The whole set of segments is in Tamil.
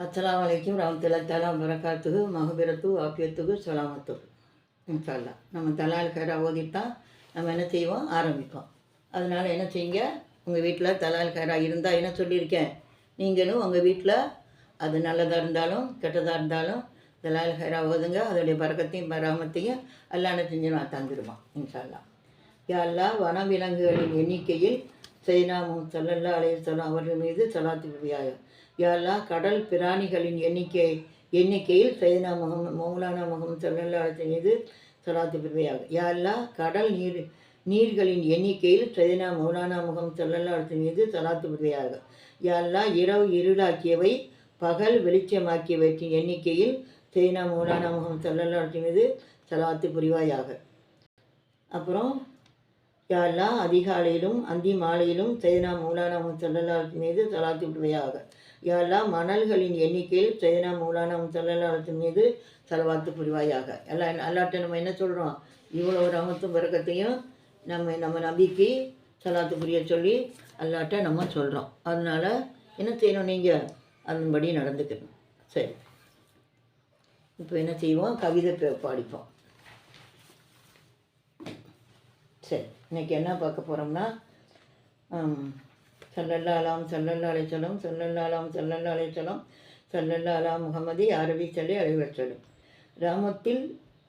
அஸ்லாம் வலைக்கும் ரமத்துல்லா தலா வரக்காத்துக்கு மகபிரத்து ஆப்பியத்துகு சலாமத்துக்கு இன்ஷால்லா நம்ம தலால் கரா ஓதித்தான் நம்ம என்ன செய்வோம்? ஆரம்பிப்போம். அதனால் என்ன செய்யுங்க? உங்கள் வீட்டில் தலால் கரா இருந்தால் என்ன சொல்லியிருக்கேன்? நீங்களும் உங்கள் வீட்டில் அது நல்லதாக இருந்தாலும் கெட்டதாக இருந்தாலும் தலால் ஹைரா ஓதுங்க அதோடைய பறக்கத்தையும் பராமத்தையும் அல்லாஹ் செஞ்சு நான் தந்துடுவான் இன்ஷால்லா யா வன வனவிலங்குகளின் எண்ணிக்கையில் சைனாமும் சல்லல்லா அலையம் அவர்கள் மீது சலாத்து புரியாக யா கடல் பிராணிகளின் எண்ணிக்கை எண்ணிக்கையில் சைனா முகம் மௌலானா முகம் சல்லல்லா மீது சலாத்து புரியாக யாழ்லா கடல் நீர் நீர்களின் எண்ணிக்கையில் சைதனா மௌலானா முகம் சல்லல்லா மீது சலாத்து பிரிவையாகும் யா இரவு இருளாக்கியவை பகல் வெளிச்சமாக்கியவற்றின் எண்ணிக்கையில் சைனா மௌலானா முகம் சல்லல்லா மீது சலாத்து புரிவாயாக அப்புறம் யாரெல்லாம் அதிகாலையிலும் அந்தி மாலையிலும் சைனா மௌலானா முசல்லாத்து மீது சலாத்து விடுவையாக யாரெல்லாம் மணல்களின் எண்ணிக்கையில் சைனா மௌலானா முசல்லாத்து மீது செலவாத்து புரிவாயாக. எல்லாம் அல்லாட்ட நம்ம என்ன சொல்கிறோம் இவ்வளோ ரமத்தும் பிறக்கத்தையும் நம்ம நம்ம நம்பிக்கை செலாத்து புரிய சொல்லி அல்லாட்ட நம்ம சொல்கிறோம் அதனால் என்ன செய்யணும் நீங்கள் அதன்படி நடந்துக்கணும். சரி. இப்போ என்ன செய்வோம்? கவிதை பே- பாடிப்போம். சரி. இன்னைக்கு என்ன பார்க்க போகிறோம்னா சல்லல்லாலாம் அலாம் சொல்லம் அலைச்சலம் சல்லல்லா சொல்லம் சல்லல்லாலாம் அலைச்சலம் முகமதி அரபி சல்லி அலைவச்சலும் ராமத்தில்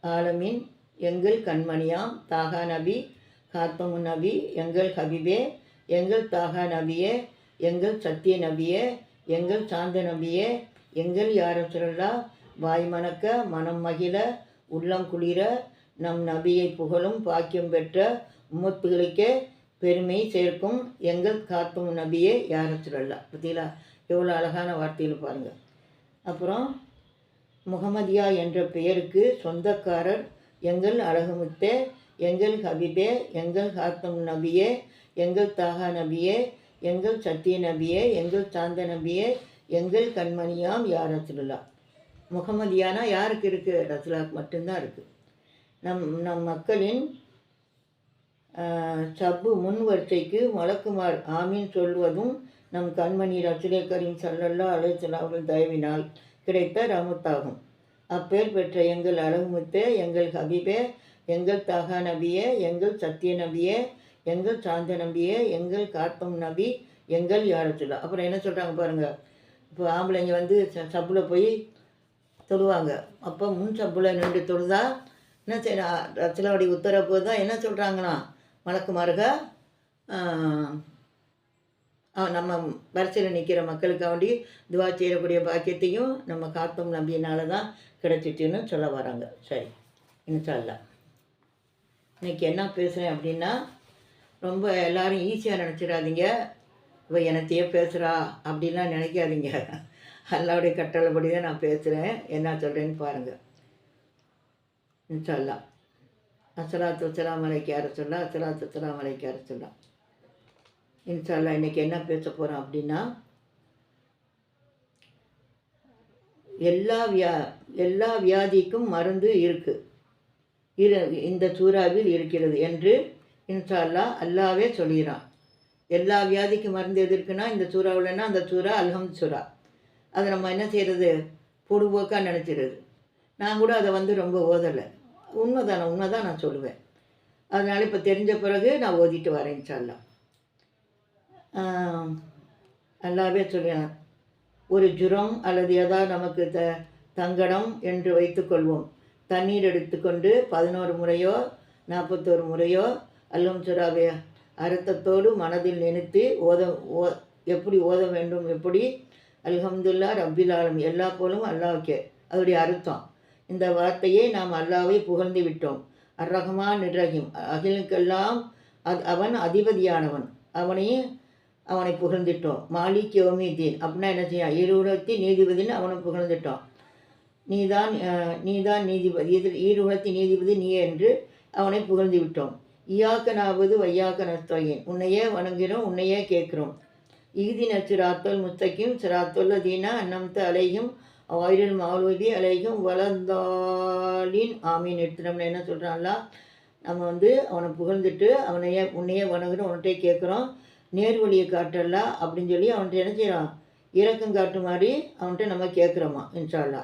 ஆலமீன் எங்கள் கண்மணியாம் தாகா நபி காத்தமு நபி எங்கள் ஹபிபே எங்கள் தாகா நபியே எங்கள் சத்திய நபியே எங்கள் சாந்த நபியே எங்கள் யாரசுரல்லா வாய் மணக்க மனம் மகிழ உள்ளம் குளிர நம் நபியை புகழும் பாக்கியம் பெற்ற உம்மத்துகளுக்கே பெருமை சேர்க்கும் எங்கள் காத்தும் நபியே யாரசுரல்லா பார்த்தீங்களா? எவ்வளோ அழகான வார்த்தையில் பாருங்கள் அப்புறம் முகமதியா என்ற பெயருக்கு சொந்தக்காரர் எங்கள் அழகுமுத்தே எங்கள் ஹபிபே எங்கள் ஹாத்தம் நபியே எங்கள் தாகா நபியே எங்கள் சத்திய நபியே எங்கள் சாந்த நபியே எங்கள் கண்மணியாம் யார் ரசுல்லா முகமதியானா யாருக்கு இருக்குது ரசுலாக்கு மட்டும்தான் இருக்குது நம் நம் மக்களின் சப்பு முன் வரிசைக்கு மலக்குமார் ஆமீன் சொல்வதும் நம் கண்மணி ரசுலே கரீம் சல்லல்லா அலைச்சல் அவர்கள் தயவினால் கிடைத்த ரமத்தாகும். அப்பேர் பெற்ற எங்கள் அழகுமுத்தே எங்கள் ஹபீபே எங்கள் தகா நபியே எங்கள் சத்திய நபியே எங்கள் சாந்த நபியே எங்கள் காத்தம் நபி எங்கள் யாரச்சுல்லா. அப்புறம் என்ன சொல்கிறாங்க பாருங்கள் இப்போ ஆம்பளைங்க வந்து ச சப்பில் போய் தொழுவாங்க. அப்போ முன் சப்பில் நின்று தொழுதா என்ன செய்யணும்? ரச்சலாவடி உத்தரவு தான் என்ன சொல்கிறாங்கன்னா மலக்குமாருக நம்ம வரிசையில் நிற்கிற மக்களுக்காண்டி துவா செய்யக்கூடிய பாக்கியத்தையும் நம்ம காத்தோம் நம்பியனால தான் கிடைச்சிட்டுன்னு சொல்ல வராங்க. சரி இன்ஷால்லா இன்றைக்கி என்ன பேசுகிறேன் அப்படின்னா ரொம்ப எல்லோரும் ஈஸியாக நினச்சிடாதீங்க. இவ எனத்தையே பேசுகிறா அப்படின்லாம் நினைக்காதீங்க. அல்லாவுடைய கட்டளைப்படி தான் நான் பேசுகிறேன் என்ன சொல்கிறேன்னு பாருங்கள் இன்ஷால்லா அசலாத்து வஸ்ஸலாம் அலைக்கு யார சொல்லா? அஸ்ஸலாத்து வஸ்ஸலாம் அலைக்கு யார சொல்லா? இன்ஷால்லா இன்றைக்கி என்ன பேச போகிறோம் அப்படின்னா எல்லா வியா எல்லா வியாதிக்கும் மருந்து இருக்குது இரு இந்த சூறாவில் இருக்கிறது என்று இன்ஷால்லா அல்லாவே சொல்கிறான் எல்லா வியாதிக்கும் மருந்து எது இருக்குன்னா இந்த சூறாவில்னா அந்த சூறா அல்ஹம் சூறா. அதை நம்ம என்ன செய்கிறது பொடுபோக்காக நினச்சிடுறது நான் கூட அதை வந்து ரொம்ப ஓதலை. உண்மைதானே உண்மை தான் நான் சொல்லுவேன். அதனால் இப்போ தெரிஞ்ச பிறகு நான் ஓதிட்டு வரேன் சொல்லலாம் நல்லாவே சொல்கிறேன் ஒரு ஜுரம் அல்லது ஏதாவது நமக்கு த தங்கடம் என்று வைத்துக்கொள்வோம் தண்ணீர் எடுத்துக்கொண்டு பதினோரு முறையோ நாற்பத்தோரு முறையோ அல்லம் சுறாவை அர்த்தத்தோடு மனதில் நினைத்து ஓத ஓ எப்படி ஓத வேண்டும் எப்படி? அல்ஹம்துல்லா ரப்பில் ஆலம். எல்லா போலும் அல்லாவுக்கே அதோடைய அர்த்தம். இந்த வார்த்தையை நாம் அல்லாவை புகழ்ந்து விட்டோம். அர் ரஹ்மான் நிர்ரஹீம் அகிலுக்கெல்லாம் அது அவன் அதிபதியானவன். அவனையும் அவனை புகழ்ந்துட்டோம். மாலிக் யோமிதீன். அப்படின்னா என்ன செய்யும் ஈருலத்தி நீதிபதின்னு அவனை புகழ்ந்துட்டோம் நீதான் நீதான் நீதிபதி. இது ஈருலத்தி நீதிபதி நீ என்று அவனை புகழ்ந்து விட்டோம். ஈயாக்க நாவது வையாக்க நஸ்தோயின். உன்னையே வணங்குகிறோம் உன்னையே கேட்குறோம். ஈதின சிராத்தல் முஸ்தகிம். சிராத்தொல்ல தீனா அன்னம்த அலையும் ஆயிரம் மாவுதி அலைகும் வளர்ந்தாலின் ஆமீன். எடுத்துட்டோம்னா என்ன சொல்கிறான்ல நம்ம வந்து அவனை புகழ்ந்துட்டு அவனையே உன்னையே வணங்குன்னு உன்கிட்டே கேட்குறோம் நேர்வழியை காட்டல? அப்படின்னு சொல்லி அவன்கிட்ட என்ன செய்கிறான் காட்டு மாதிரி அவன்கிட்ட நம்ம கேட்குறோமா இன்ஷால்லா.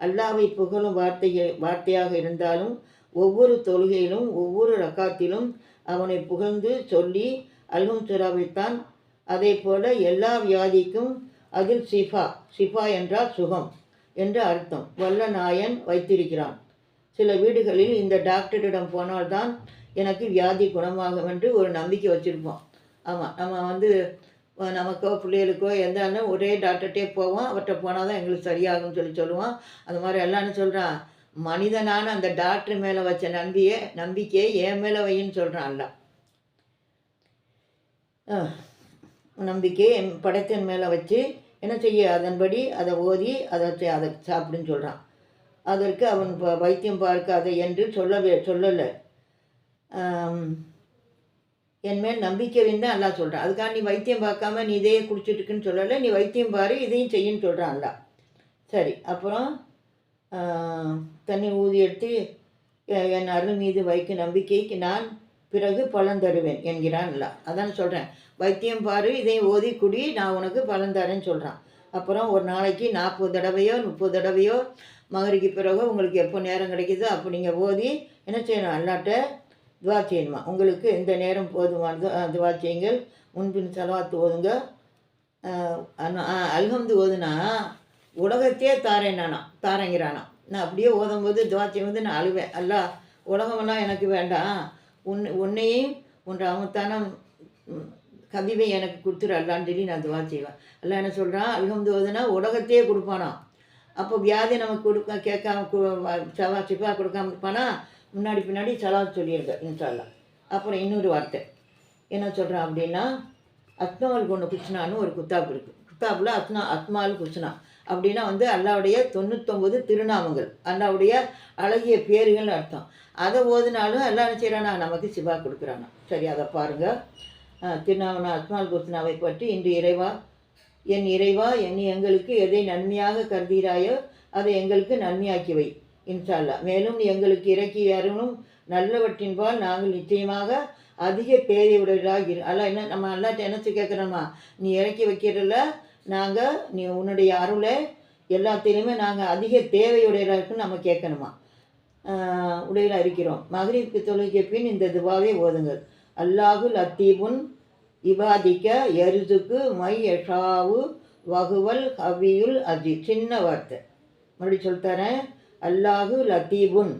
அல்லாவை புகழும் வார்த்தையை வார்த்தையாக இருந்தாலும் ஒவ்வொரு தொழுகையிலும் ஒவ்வொரு ரக்காத்திலும் அவனை புகழ்ந்து சொல்லி அல்ஹம் சுறாவைத்தான். அதே போல எல்லா வியாதிக்கும் அதில் சிஃபா சிஃபா என்றால் சுகம். என்று அர்த்தம். வல்ல நாயன் வைத்திருக்கிறான். சில வீடுகளில் இந்த டாக்டரிடம் போனால்தான் எனக்கு வியாதி குணமாகும் என்று ஒரு நம்பிக்கை வச்சுருப்போம். ஆமாம் நம்ம வந்து நமக்கோ பிள்ளைகளுக்கோ எந்த ஒரே டாக்டர்கிட்டே போவோம் அவர்கிட்ட போனால் தான் எங்களுக்கு சரியாகும்னு சொல்லி சொல்லுவோம் அந்த மாதிரி எல்லாம்னு சொல்கிறான் மனிதனான அந்த டாக்டர் மேலே வச்ச நம்பியை நம்பிக்கையை என் மேலே வையின்னு சொல்கிறான் அல்ல நம்பிக்கையை என் படைத்தன் மேலே வச்சு என்ன செய்ய? அதன்படி அதை ஓதி அதை அதை சாப்பிடுன்னு சொல்கிறான் அதற்கு அவன் ப- வைத்தியம் பார்க்காத என்று சொல்லவே சொல்லலை. என் மேல் நம்பிக்கை தான் அல்லாஹ் சொல்கிறான் அதுக்காக நீ வைத்தியம் பார்க்காம நீ இதையே குடிச்சிட்டு இருக்குன்னு சொல்லலை. நீ வைத்தியம் பாரு இதையும் செய்யுன்னு சொல்கிறான் அல்லாஹ். சரி அப்புறம் தண்ணி ஊதி எடுத்து என் அருள் மீது வைக்கும் நம்பிக்கைக்கு நான் பிறகு பலன் தருவேன் என்கிறான் இல்லை அதான் சொல்கிறேன் வைத்தியம் பாரு இதையும் ஓதி குடி நான் உனக்கு பலன் தரேன்னு சொல்கிறான் அப்புறம் ஒரு நாளைக்கு நாற்பது தடவையோ முப்பது தடவையோ மகரிக்கு பிறகு உங்களுக்கு எப்போ நேரம் கிடைக்குதோ அப்போ நீங்கள் ஓதி என்ன செய்யணும்? அல்லாட்ட துவா செய்யணுமா? உங்களுக்கு எந்த நேரம் போதுமானதோ துவா செய்யுங்கள். முன்பின் செலவாத்து ஓதுங்க. அஹ், அல்ஹம்து ஓதுனா உலகத்தையே தாரேன் நானா தாரங்கிறானா. நான் அப்படியே ஓதும்போது துவா செய்யும்போது நான் அழுவேன். அல்ல உலகமெல்லாம் எனக்கு வேண்டாம். உன் உன்னையே உன் அவத்தான கவிவை எனக்கு கொடுத்துரு. அல்லான்னு சொல்லி நான் துவா செய்வேன். அல்லா என்ன சொல்கிறான் அல்ஹம்து ஓதுனா உலகத்தையே கொடுப்பானா? அப்போ வியாதி நமக்கு கொடுக்க கேட்காம கு- சவா சிப்பா கொடுக்காம இருப்பானா? முன்னாடி பின்னாடி சலாத் சொல்லியிருக்க இன்ஷால்லா அப்புறம் இன்னொரு வார்த்தை. என்ன சொல்கிறான் அப்படின்னா அத்மவல் கொண்டு குச்சினான்னு ஒரு குத்தாப்பு இருக்குது குத்தாப்பில் அத்னா அத்மால் குச்சினா அப்படின்னா வந்து அல்லாவுடைய தொண்ணூத்தொம்பது திருநாமங்கள். அல்லாவுடைய அழகிய பேர்கள்னு அர்த்தம். அதை ஓதுனாலும் எல்லாம் என்ன செய்கிறானா நமக்கு சிவா கொடுக்குறானா. சரி அதை பாருங்கள் திருநாமனா அத்மால் குஸ்னாவை பற்றி இன்று இறைவா என் இறைவா என் எங்களுக்கு எதை நன்மையாக கருதுகிறாயோ அதை எங்களுக்கு நன்மையாக்கி வை இன்ஷால்லா மேலும் நீ எங்களுக்கு இறக்கி அருணும் நல்லவற்றின்பால் நாங்கள் நிச்சயமாக அதிக தேவையுடையதாக இரு அல்ல என்ன நம்ம அல்லாட்ட என்னச்சு கேட்குறோமா நீ இறக்கி வைக்கிறதில்ல நாங்கள் நீ உன்னுடைய அருளை எல்லாத்திலையுமே நாங்கள் அதிக தேவையுடையதாக இருக்குன்னு நம்ம கேட்கணுமா? உடையில இருக்கிறோம். மகரிப்பு தொழுகை பின் இந்த துவாவை ஓதுங்கள். அல்லாஹு லத்தீபுன் இபாதிக்க எருதுக்கு மை யஷாவு வகுவல் ஹவியுல் அஜி. சின்ன வார்த்தை. மறுபடியும் சொல்லித்தரேன். அல்லாஹு லத்தீபுன்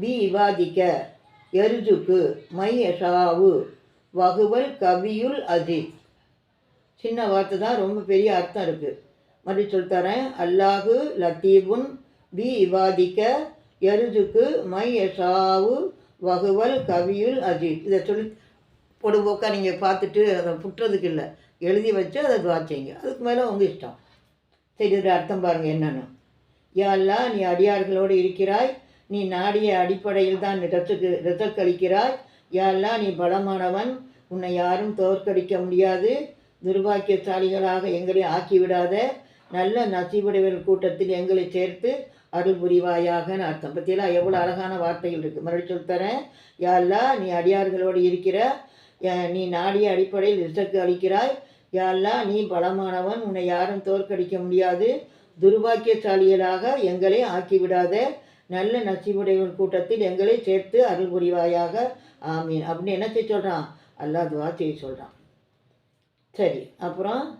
பி இபாதிக்க எருதுக்கு மை யஷாவு வகுவல் கவியுல் அஜித் சின்ன வார்த்தை தான் ரொம்ப பெரிய அர்த்தம் இருக்குது மறுபடியும் சொல்லித்தரேன் அல்லாஹு லத்தீபுன் பி இவாதிக்க எருதுக்கு மை யஷாவு வகுவல் கவியுல் அஜீத் இதை சொல்லி பொடுபோக்காக நீங்கள் பார்த்துட்டு அதை புட்டுறதுக்கு இல்லை. எழுதி வச்சு அதை துவா செய்யுங்க. அதுக்கு மேலே உங்கள் இஷ்டம். சரி இதில் அர்த்தம் பாருங்கள் என்னென்னு. யா நீ அடியார்களோடு இருக்கிறாய். நீ நாடிய அடிப்படையில் தான் ரத்துக்கு ரத்தக்களிக்கிறாய் யா நீ பலமானவன். உன்னை யாரும் தோற்கடிக்க முடியாது. துர்பாக்கியசாலிகளாக எங்களை ஆக்கிவிடாத நல்ல நசீபுடையவர் கூட்டத்தில் எங்களை சேர்த்து அருள் புரிவாயாக அர்த்தம். பற்றியெல்லாம் எவ்வளோ அழகான வார்த்தைகள் இருக்குது மறுபடியும் சொல்லித்தரேன் யாழ்லா நீ அடியார்களோடு இருக்கிற நீ நாடிய அடிப்படையில் ரிசக்கு அளிக்கிறாய். யாழ்லா நீ பலமானவன். உன்னை யாரும் தோற்கடிக்க முடியாது. துர்பாக்கியசாலிகளாக எங்களை ஆக்கிவிடாத நல்ல நசிவுடையவன் கூட்டத்தில் எங்களை சேர்த்து அருள் புரிவாயாக. ஆமீன். அப்படின்னு என்ன செய்ய சொல்கிறான் அல்லாஹ் துவா செய்ய சொல்கிறான் சரி அப்புறம்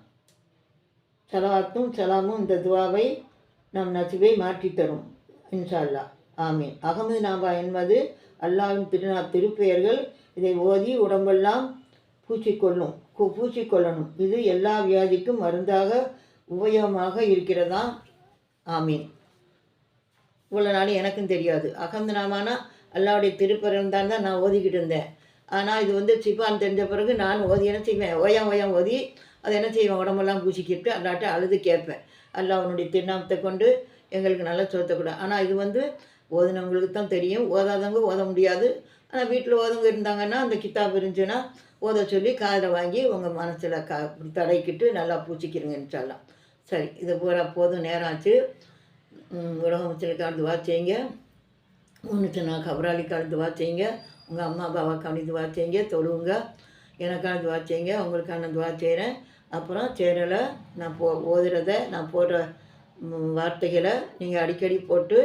சலாத்தும் சலாமும் இந்த துவாவை நம் நசிவை மாற்றித்தரும் தரும் ஆமீன். அகமது நாபா என்பது அல்லாவின் திருநா திருப்பெயர்கள். இதை ஓதி உடம்பெல்லாம் பூச்சிக்கொள்ளும் கு- பூச்சிக்கொள்ளணும் இது எல்லா வியாதிக்கும் மருந்தாக உபயோகமாக இருக்கிறதா? ஆமீன். இவ்வளோ நாள் எனக்கும் தெரியாது. அகமது நாமானா அல்லாவுடைய திருப்பெயர்கள் தான் தான் நான் ஓதிக்கிட்டு இருந்தேன். ஆனால் இது வந்து சிப்பான் தெரிஞ்ச பிறகு நான் ஓதி என்ன செய்வேன்? ஓயம் ஓயாம் ஓதி அதை என்ன செய்வேன்? உடம்பெல்லாம் பூசிக்கிட்டு அல்லாட்ட அழுது கேட்பேன். அல்ல அவனுடைய திருநாமத்தை கொண்டு எங்களுக்கு நல்லா சொத்தக்கூடாது ஆனால் இது வந்து ஓதுனவங்களுக்கு தான் தெரியும். ஓதாதவங்க ஓத முடியாது. ஆனால் வீட்டில் ஓதவங்க இருந்தாங்கன்னா அந்த கித்தாப் இருந்துச்சுன்னா ஓத சொல்லி காதில் வாங்கி உங்கள் மனசில் கா தடைக்கிட்டு நல்லா பூச்சிக்கிறீங்க சொல்லலாம் சரி இது பூரா போதும் நேரம் ஆச்சு. உலகம் வச்சிருக்காரு துவா செய்யுங்க. உன்னுக்கு நான் கபராளிக்கான துவா செய்யுங்க. உங்கள் அம்மா அப்பாவுக்கான துவா செய்யுங்க தொழுவுங்க. எனக்கான துவா செய்யுங்க உங்களுக்கான துவா செய்கிறேன் அப்புறம் சேனலை நான் போ ஓதுறத நான் போடுற வார்த்தைகளை நீங்கள் அடிக்கடி போட்டு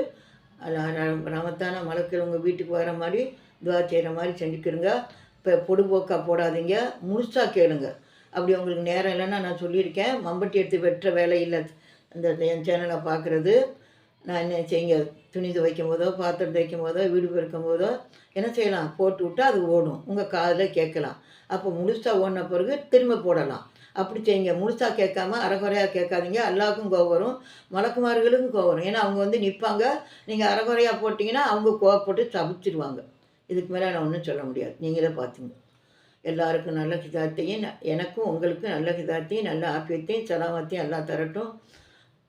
ரமத்தான மலக்கில் உங்கள் வீட்டுக்கு வர மாதிரி துவா செய்கிற மாதிரி செஞ்சுக்கிறங்க இப்போ பொடுபோக்காக போடாதீங்க முழுசாக கேளுங்க. அப்படி உங்களுக்கு நேரம் இல்லைன்னா நான் சொல்லியிருக்கேன். மம்பட்டி எடுத்து வெட்டுற வேலை இல்லை. இந்த என் சேனலை பார்க்குறது. நான் என்ன செய்யுங்க துணி துவைக்கும் போதோ பாத்திரம் துவைக்கும் போதோ வீடு பெருக்கும் போதோ என்ன செய்யலாம்? போட்டு விட்டா அது ஓடும். உங்கள் காதில் கேட்கலாம். அப்போ முழுசாக ஓடின பிறகு திரும்ப போடலாம். அப்படி செய்யுங்க. முழுசாக கேட்காம அறகுறையாக கேட்காதீங்க. எல்லாருக்கும் கோவம் வரும். மலக்குமார்களுக்கும் கோவரும் வரும். ஏன்னா அவங்க வந்து நிற்பாங்க நீங்கள் அறகுறையாக போட்டிங்கன்னா அவங்க கோவப்பட்டு தவிச்சிடுவாங்க இதுக்கு மேலே நான் ஒன்றும் சொல்ல முடியாது. நீங்களே பார்த்துங்க எல்லாருக்கும் நல்ல ஹிதாத்தையும் எனக்கும் உங்களுக்கும் நல்ல ஹிதாத்தையும் நல்ல ஆப்பியத்தையும் சலாமத்தையும் எல்லாம் தரட்டும்.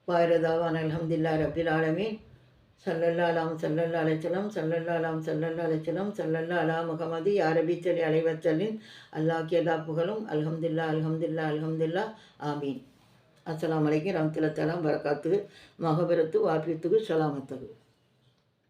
வாயிரதாவான் அலமதுல்லா ரபில் ஆலமீன். சல்லல்லாலாம் சல்லல்லா அலைச்சலம் சல்லல்லாலாம் சல்லல்லா அலைச்சலம் சல்லல்லா அலா முகமது யாரபி சலி அலைவச்சலின் அல்லாஹ் எல்லா புகழும். அலமதுல்லா அலமதுல்லா அலமதுல்லா ஆமீன். அஸ்லாம் அலைக்கும் ரஹ்மத்துல்லாஹி தஆலா பரக்காத்து மகபரத்து வாபியத்துக்கு சலாமத்துக்கு